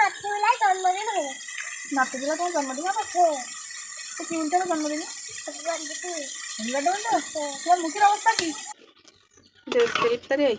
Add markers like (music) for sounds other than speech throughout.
রাত্রিবেলায় জন্মদিন হলো নাট্যগুলো তোমার জন্মদিন হবে? তো কি উল্টে জন্মদিনে। তোমার মুখের অবস্থা কি? ইফতারি এই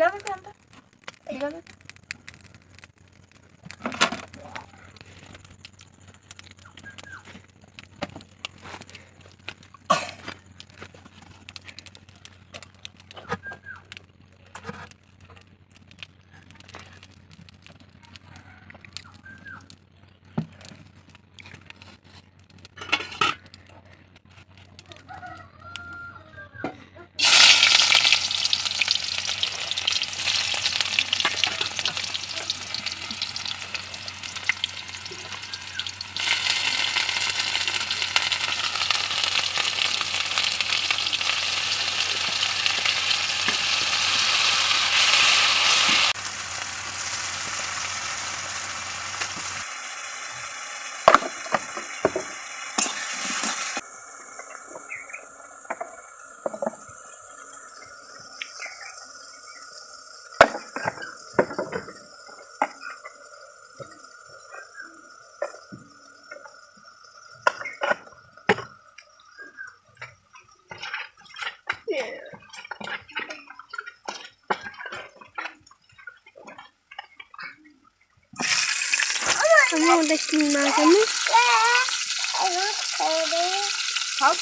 ¿Sí la recuerda? আমি ওটা কি মাছ আমি খাও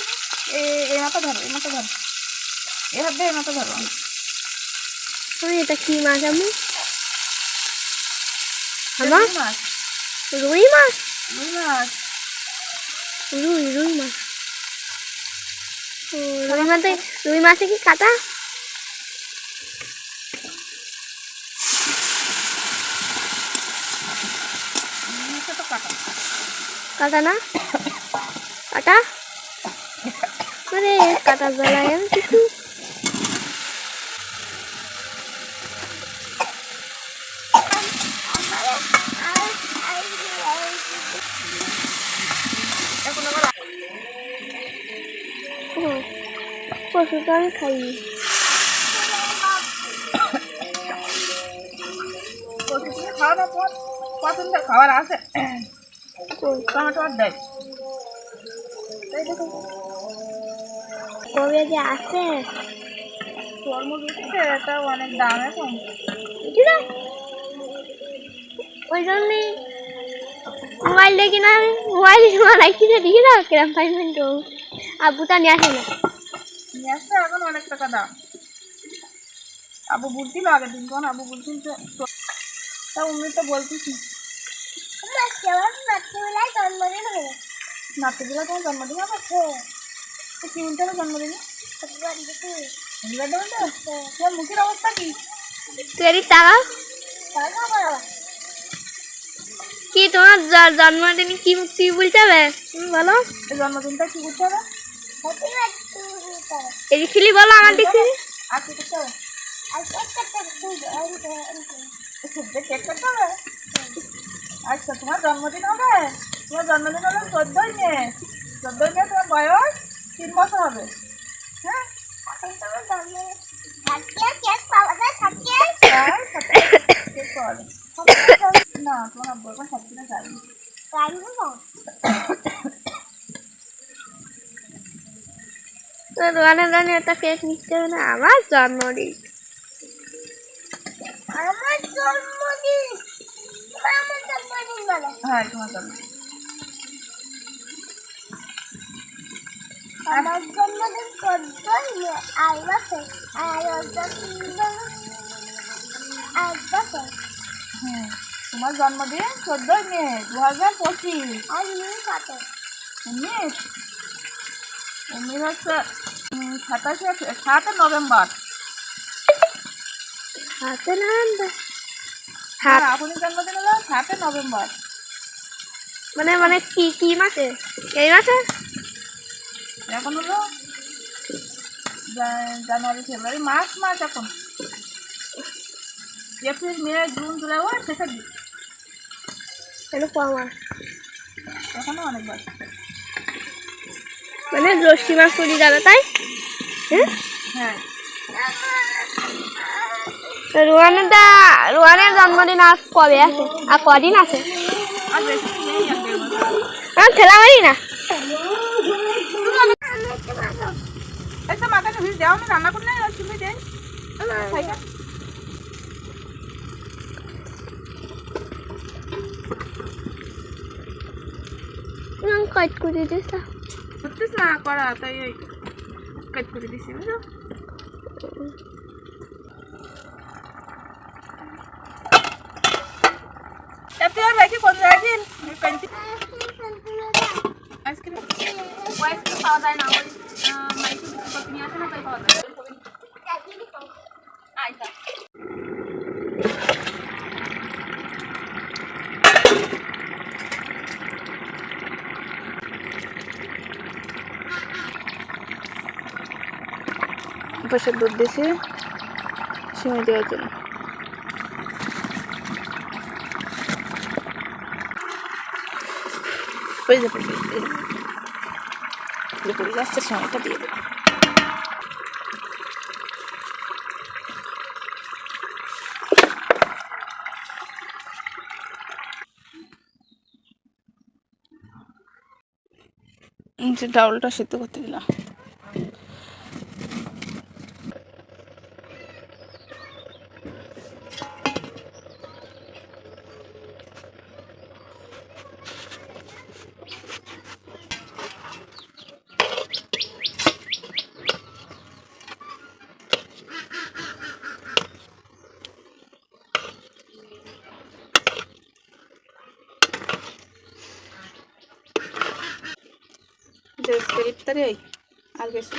এ মাথা ধরো এই মাথা ধরো। এ হাত এই মাথা ধরো। আমি এটা কি মাছ আমি মাছ। রুই মাছ? রুই মাছ। রুই রুই মাছ। রুই মাছে রুই মাছে কি কাটা মাছটা তো কাটা না? কাটা? আরে কাটা জ্বালায় আমি কিছু? খাওয়া দাওয়া পর পছন্দ খাবার আছে। টমেটো আর দেয় কবে যে আসে? তরমুজ উঠছে এটা অনেক দাম এখন। ওই জন্যে মোবাইল দেখি না আমি মোবাইল কিরম পাইবেন তো নিয়ে আসে না। নিয়ে আসছে এখন অনেক টাকা দাম। আবু বলছিল আগের দিন আবু বলছিল যে তো- তা উনি তো বলতেছি জন্মদিন নাট্যগুলো তোমার জন্মদিন হবে তো কি উল্টে হবে জন্মদিনে হ্যাপি তোমার মুখের অবস্থা কি? তুই কি তোমার জ- জন্মদিনে কি কি বলতে হবে? তুমি বলো। জন্মদিনটা কি করতে হবে? এদিক বলো আমার দিক আর কি করতে হবে? সূর্যের কেক হবে আচ্ছা তোমার জন্মদিন হবে? তোমার জন্মদিন হবে চোদ্দোই মে। চোদ্দোই মে তোমার বয়স তিন বছর হবে। হ্যাঁ? (coughs) না তোমার আব্বু এখন সব কিনা যাবে তো দোকানে দোকানে একটা কেক হবে না আমার জন্মদিন। আমার জন্মদিন। আমার জন্মদিন বলে। হ্যাঁ তোমার জন্মদিন আমার জন্মদিন চোদ্দই আর বছর আর আর বছর হুম তোমার জন্মদিন চোদ্দই মে দু হাজার পঁচিশ। আর উনিশ কত? উনিশ। উনিশ হচ্ছে সাতাশে সাত নভেম্বর। হাতে না আনবে? হ্যাঁ আপনার জন্মদিন হলো সাতে নভেম্বর। মানে মানে কি কি মাসে? এই মাসে? এখন হলো জানুয়ারি ফেব্রুয়ারি মার্চ মাস এখন। এপ্রিল মে জুন জুলাই ওই শেষের দিক তাহলে ক মাস? এখনও অনেক বার মানে জ্যৈষ্ঠী মাস চলে যাবে তাই? হ্যাঁ। হ্যাঁ রোহানের জন্মদিন আজ কবে আছে আর কদিন আছে? আর ঠেলা মারি না কাট করে দিস না করা তাই কাট করে দিছি পাওয়া যায় না ওই মাইকে বিক্রি করতে পাশে দুধ দিয়েছি সিমে দেওয়ার জন্য। ওই যে যে। পড়ে যাচ্ছে সময়টা দিয়ে দেবো যে ডাউলটা সিদ্ধ করতে দিলাম যে ইফতারি আর বেশি